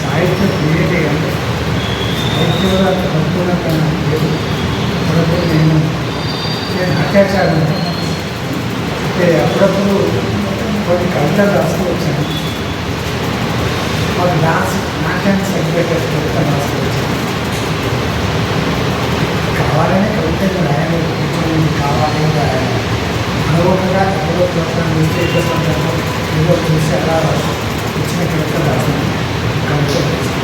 సాహిత్య క్రియేట్ అయ్యాను సాహిత్యంలో అనుకున్నట్టు లేదు అప్పుడప్పుడు నేను నేను అత్యాచారం అంటే అప్పుడప్పుడు కొన్ని కవితలు రాస్తూ వచ్చాను ఒక డాన్స్ నాట్యాన్ని సెలబ్రేట్ కవిత రాస్తూ వచ్చాను. కావాలనే కవితలు రాయలేదు. కూర్చొని కావాలని రాయాలి అనుభవంగా ఎవరో ప్రోత్సాహం ఇస్తే ఏదో సందర్భం ఏదో చూసి అలా ఇచ్చిన కవిత రాసాను కవిత రాసాను.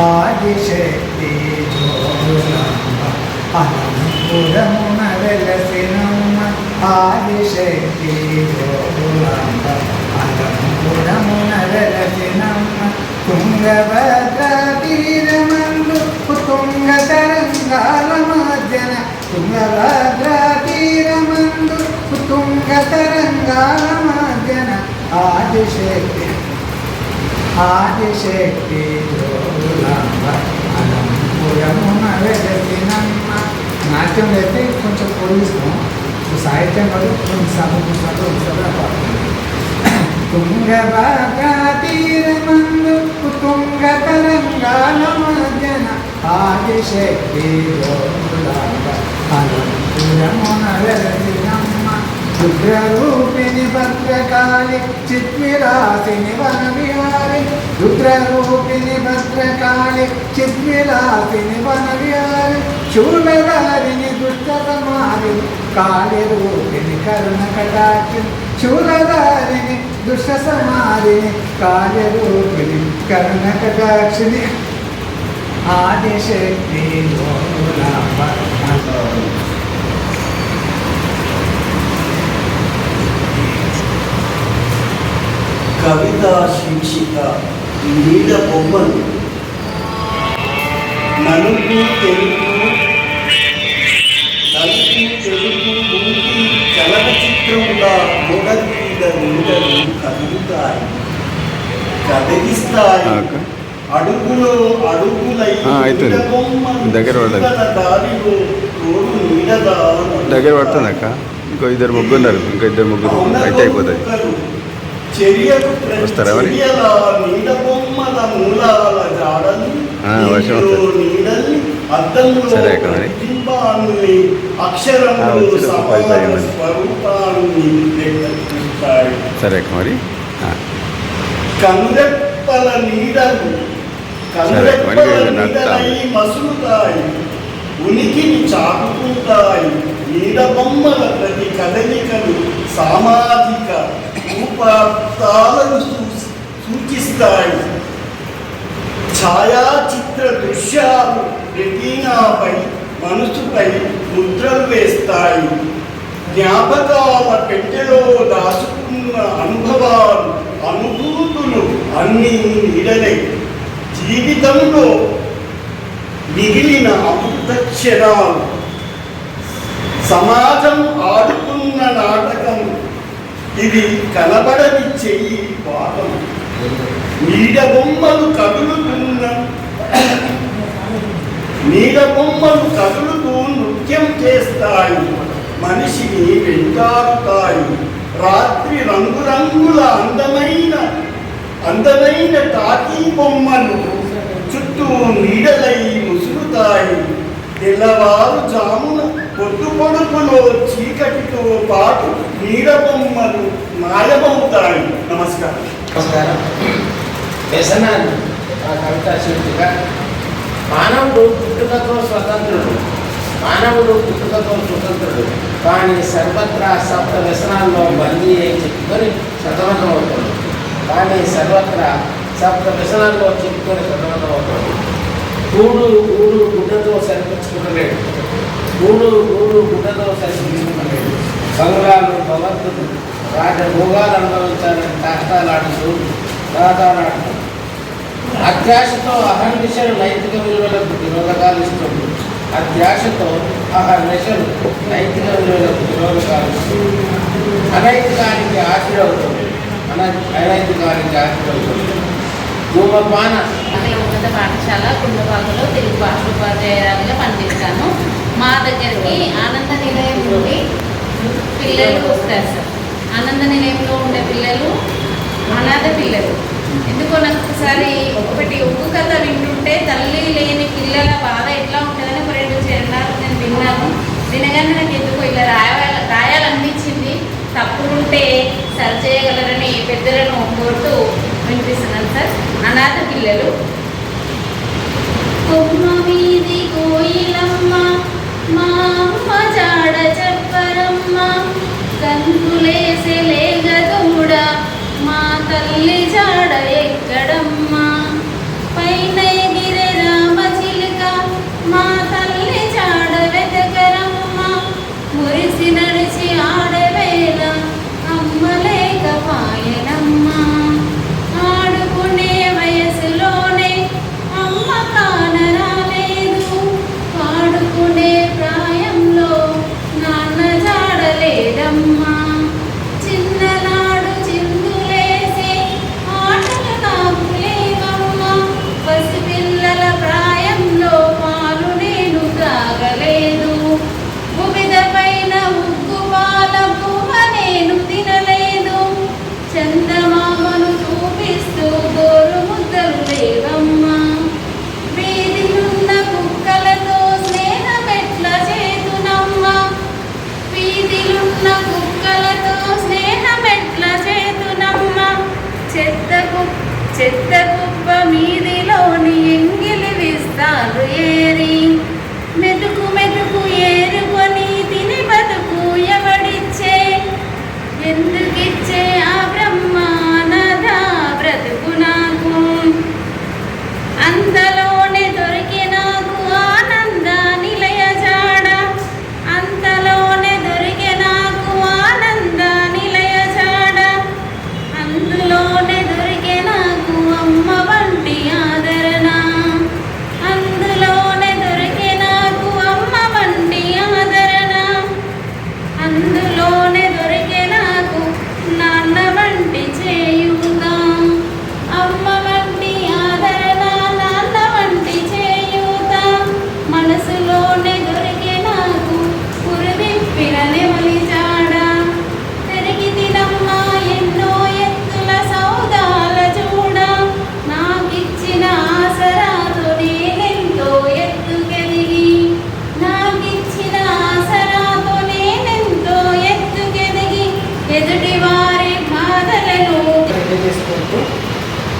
ఆదిశక్తి జోగులాంబ అనంతపురమున వెలసినమ్మ ఆదిశక్తి జోగులాంబ ఆదిశక్తి నాట్యం అయితే కొంచెం పోలిస్తాం సాహిత్యం వల్ల కొన్ని సార్లు పుస్తకాలు ఒకసారి పాడుతుంది తుంగభద్ర తుంగ తరంగాల మధ్యన ఆదిశక్తి అనంతరమున రుద్రరూపిణి భద్రకాళి చిత్విలాసిని వనవిహారి. రుద్రరూపిణి భద్రకాళి చిత్విలాసిని వనవిహారి. శూలధారిణి దుష్టతమారి కాళి రూపిణి కరుణ కటాక్షి. శూలధారిణి దుష్టసమారి కాళి రూపిణి కరుణ కటాక్షిని ఆదిశక్తి కవిత శీర్షిక నీడ బొమ్మలు. నలుపు తెలుపు నలుపు తెలుపు ముంగి చలనచిత్రంగా మీద నీడలు కదులుతాయి. కదిలిస్తాయి. అడుగులో అడుగులై దగ్గర దారిలో తోడు నీడగా దగ్గర పడుతుంది అక్క. ఇంకో ఇద్దరు ముగ్గురు ఉన్నారు. ఇంకో ఇద్దరు ముగ్గురు అయితే అయిపోతుంది చర్యకు? చర్యల నీడ బొమ్మల మూలాల జాడలు. నీడల్ని అద్దంలో ఆ, అక్షరములు. స్వరూపాన్ని సరే మరి ఆ, కనురెప్పల నీడలు నడుస్తాం. నీడలై మసులుతాయి ఉనికిని చాటుకుంటాయి నీడ బొమ్మల ప్రతి కదలికలు సామాజిక రూపాలను సూ- సూచిస్తాయి. ఛాయాచిత్ర దృశ్యాలు రెటీనాపై మనసుపై ముద్రలు వేస్తాయి. జ్ఞాపకాల పెట్టెలో దాచుకున్న అనుభవాలు అనుభూతులు అన్నీ నీడలే. జీవితంలో మిగిలిన అమృత క్షణాలు సమాజం ఆడుకున్న నాటకం ఇది కలబడని చెయ్యి పాపం. నీడ బొమ్మలు కదులుతున్న నీడ బొమ్మలు కదులుతూ నృత్యం చేస్తాయి. మనిషిని వెంటాడుతాయి. రాత్రి రంగురంగుల అందమైన అందమైన తాకీ బొమ్మలు చుట్టూ నీడలై ముసురుతాయి. తెల్లవారు జామున పొద్దు పొడుపులో చీకటితో పాటు నీడ బొమ్మలు మాయమవుతాయి. నమస్కారం. నమస్కారం. వ్యసనాన్ని ఆ కవిత శీర్షిక మానవుడు పుట్టుకతో స్వతంత్రుడు. మానవుడు పుట్టుకతో స్వతంత్రుడు. కానీ సర్వత్రా సప్త వ్యసనాల్లో బందీ అని చెప్పుకొని సతమతమవుతాడు కానీ సర్వత్రా సప్త వ్యసనాల్లో చెప్పుకొని సతమతమవుతాడు గూడు గూడు గుడ్డతో సరిపించుకుంటలేడు గూడు గూడు గుడ్డతో సరిపించుకుంటలేడు బంగ్లాలు భవంతులు రాజభోగాలు అనుభవించాలని కష్టాలాడుతూ రాతాలాడుతూ అత్యాశతో అహర్నిశలు నైతిక విలువలకు విరోధకాలు ఇస్తుంది. అత్యాశతో అహర్నిశలు నైతిక విలువలకు విరోధకాలు ఇస్తుంది. అనైతికానికి ఆశీర్వవుతుంది అన అనైతికానికి ఆశీర్వవుతుంది ధూమపాన. అక్కడ ఉన్నత పాఠశాల కుండపాకలో తెలుగు భాష ఉపాధ్యాయురాలుగా పనిచేస్తాను. మా దగ్గరికి ఆనంద నిలయం నుండి పిల్లలు వస్తారు సార్. ఆనంద నిలయంలో ఉండే పిల్లలు అనాథ పిల్లలు. ఎందుకో నాకు ఒకసారి ఒకటి ఉప్పు కథ వింటుంటే తల్లి లేని పిల్లల బాధ ఎట్లా ఉంటుందని ఒక రెండు చరణాలు నేను విన్నాను. వినగానే నాకు ఎందుకో ఇలా రాయాల రాయాలనిపించింది. తప్పులుంటే సరే వినిపిస్తున్నాను సార్. అనాథ పిల్లలు. కొమ్మ మీది కోయిలమ్మ మా అమ్మ జాడ చెప్పరమ్మ కంకులేసే మా తల్లి జాడ ఎక్కడమ్మా? తెలియజేసుకుంటూ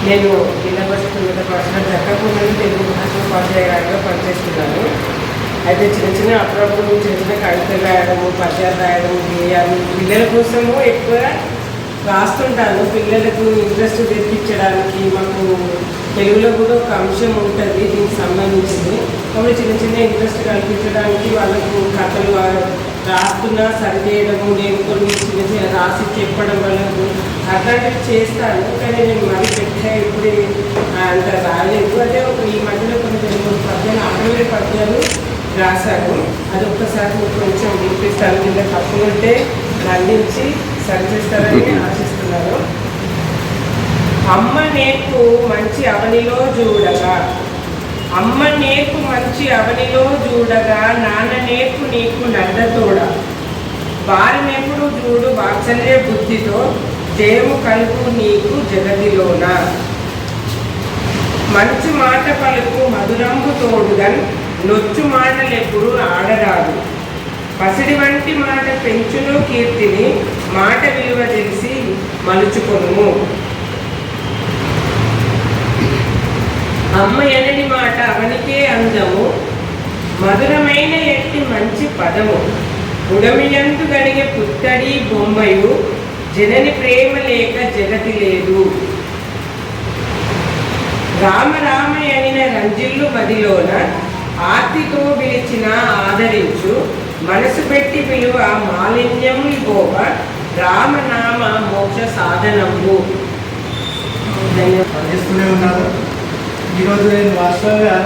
నేను జిల్లా మీద ఉన్నత తగ్గకుండా తెలుగు భాష ఉపాధ్యాయురాలుగా పనిచేస్తున్నాను. అయితే చిన్న చిన్న అప్పుడప్పుడు చిన్న చిన్న కవితలు రాయడము పద్యాలు రాయడం గేయాలు పిల్లల కోసము ఎక్కువ రాస్తుంటాను. పిల్లలకు ఇంట్రెస్ట్ తెప్పించడానికి మాకు తెలుగులో కూడా ఒక అంశం ఉంటుంది దీనికి సంబంధించింది. కాబట్టి చిన్న చిన్న ఇంట్రెస్ట్ కల్పించడానికి వాళ్ళకు కథలు రాస్తున్నా సరిచేయడము నేను కొన్ని చిన్న చిన్న రాసి చెప్పడం వాళ్ళకు అట్లాంటివి చేస్తాను కానీ నేను మరీ పెద్ద ఇప్పుడు అంత రాలేదు. అదే ఒక ఈ మధ్యలో కొన్ని మూడు పద్యాలు అరవై పద్యాలు రాశాను. అది ఒక్కసారి మీకు కొంచెం వినిపిస్తాను. కింద తప్పులుంటే నందించి సరిచేస్తారని ఆశిస్తున్నాను. అమ్మ నేర్పు మంచి అవనిలో చూడగా అమ్మ నేర్పు మంచి అవనిలో చూడగా నాన్న నేర్పు నీకు నడ్డతోడ. వారినెప్పుడు చూడు వాత్సల్య బుద్ధితో జయము కలుపు నీకు జగతిలోన. మంచి మాట పలుకు మధురంబు తోడుగన్ నొచ్చు మాటలెప్పుడు ఆడరాదు. పసిడి వంటి మాట పెంచును కీర్తిని మాట విలువ తెలిసి మలుచుకొనుము. అమ్మ ఎనని మాట అవనికే అందము మధురమైన ఎట్టి మంచి పదము. ఉడమియందు గడిగే పుత్తడి బొమ్మయు జనని ప్రేమ లేక జగతి లేదు. రామ రామ రంజిల్లు మదిలోన ఆర్తితో పిలిచిన ఆదరించు మనసు పెట్టి పిలువ మాలిన్యము గోవ రామనామ మోక్ష సాధనము. పనిస్తూనే ఉన్నారు. ఈరోజు నేను వాస్తవంగా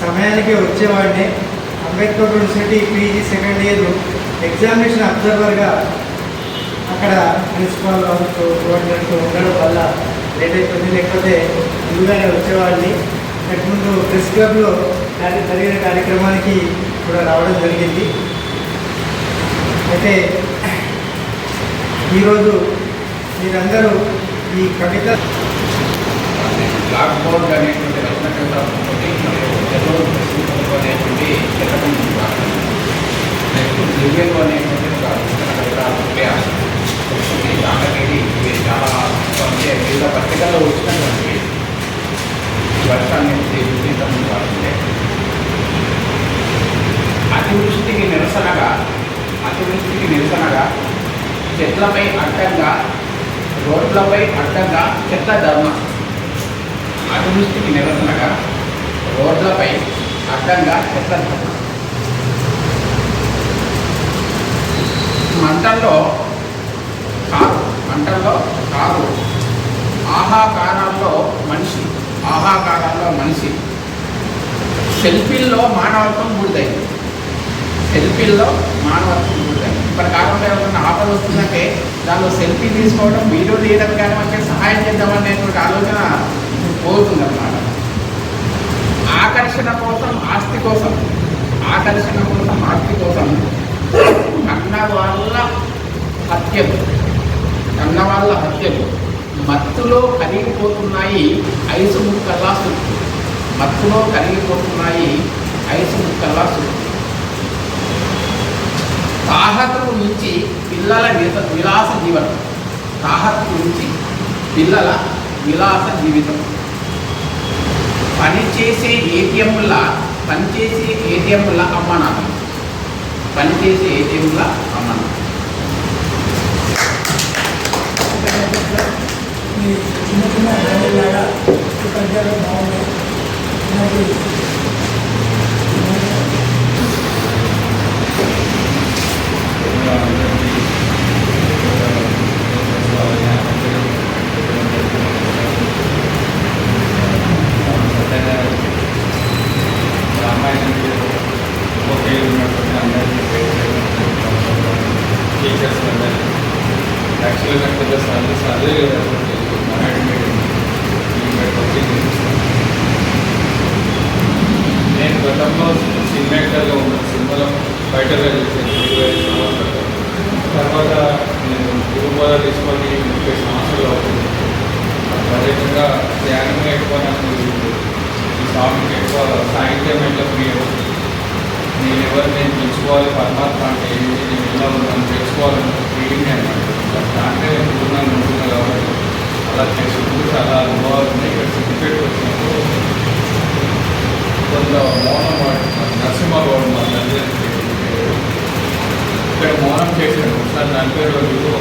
సమయానికి వచ్చేవాడిని. Ambedkar university PG second year examination అబ్జర్వర్గా అక్కడ ప్రిన్సిపాల్ వాళ్ళతో కోఆర్డినేటర్తో ఉండడం వల్ల లేట్ అయిపోయింది. లేకపోతే ముందుగానే వచ్చేవాడిని. ముందు ప్రెస్ క్లబ్లో కార్య- జరిగిన కార్యక్రమానికి కూడా రావడం జరిగింది. అయితే ఈరోజు మీరందరూ ఈ కవిత బ్లాక్ బోర్డ్ అనేటువంటి రచన అనేటువంటి నెక్స్ట్ అనేటువంటి ఒక పుస్తక కవిత ఉపన్యాస పుస్తకం దాంట్లోకి చాలా అంటే వివిధ పత్రికల్లో వచ్చినటువంటి వర్షాన్ని గుర్తించడం కాకుండా అతివృష్టికి నిరసనగా అతివృష్టికి నిరసనగా చెట్లపై అడ్డంగా రోడ్లపై అడ్డంగా చెత్త ధర్మ. అతివృష్టికి నిరసనగా రోడ్లపై అడ్డంగా చెత్త ధర్మ. మంటల్లో కారు మంటల్లో కారు ఆహాకారాల్లో మనిషి ఆహాకారాల్లో మనిషి. సెల్ఫీల్లో మానవత్వం బూడిదైంది. సెల్ఫీల్లో మానవత్వం బూడిదైంది. ఇప్పటి కాలంలో ఏమైనా ఆటలు వస్తుందంటే దానిలో సెల్ఫీ తీసుకోవడం వీడియో తీయడం కానీ మనకి సహాయం చేద్దాం అనేటువంటి ఆలోచన పోతుంది అన్నమాట ఆకర్షణ కోసం ఆస్తి కోసం ఆకర్షణ కోసం ఆస్తి కోసం. అన్న వాళ్ళ సత్యం కన్నవాళ్ళ హత్యలు. మత్తులో కరిగిపోతున్నాయి ఐసు ముక్కల్లా సుట్టు మత్తులో కరిగిపోతున్నాయి ఐసు ముక్కల్లా సుట్టు తాహతుకు మించి పిల్లల విలాస జీవనం తాహతుకు మించి పిల్లల విలాస జీవితం. పనిచేసే ఏటీఎంల పనిచేసే ఏటీఎంల అమ్మనాథం పనిచేసే ఏటీఎంల అమ్మనాథం ఈ చిన్న చిన్న ర్యాలీలాగా ఈ బాగున్నాయి. నాకు యాక్చువల్గా నాకు పెద్ద సర్వీస్ అదే నేను గతంలో సినిమా యాక్టర్గా ఉన్నాను సినిమాలో బయట చేశాను ఇరవై ఐదు సంవత్సరాలు తర్వాత నేను గురుబాధ తీసుకొని ముప్పై సంవత్సరాలు అవుతుంది అదేవిధంగా ధ్యానం ఎక్కువ నాకు ఈ స్వామికి ఎక్కువ సాహిత్యం ఎట్లా ప్రియం నేను ఎవరు నేను తెలుసుకోవాలి పరమాత్మ అంటే ఏంటి నేను ఎలా ఉన్నాను తెలుసుకోవాలని ఫీలింగ్ అనమాట దాంట్లో నేను ఉన్నాను ఉంటున్నా కాబట్టి అలా చేసుకుంటూ చాలా అనుభవాలు ఉన్నాయి. ఇక్కడ సర్టిఫికేట్ వచ్చినప్పుడు కొంత మౌనం వాడుతున్నారు నరసింహగౌడ్ మా తండ్రి ఇక్కడ మౌనం చేశాడు ఒకసారి నలభై రోజులు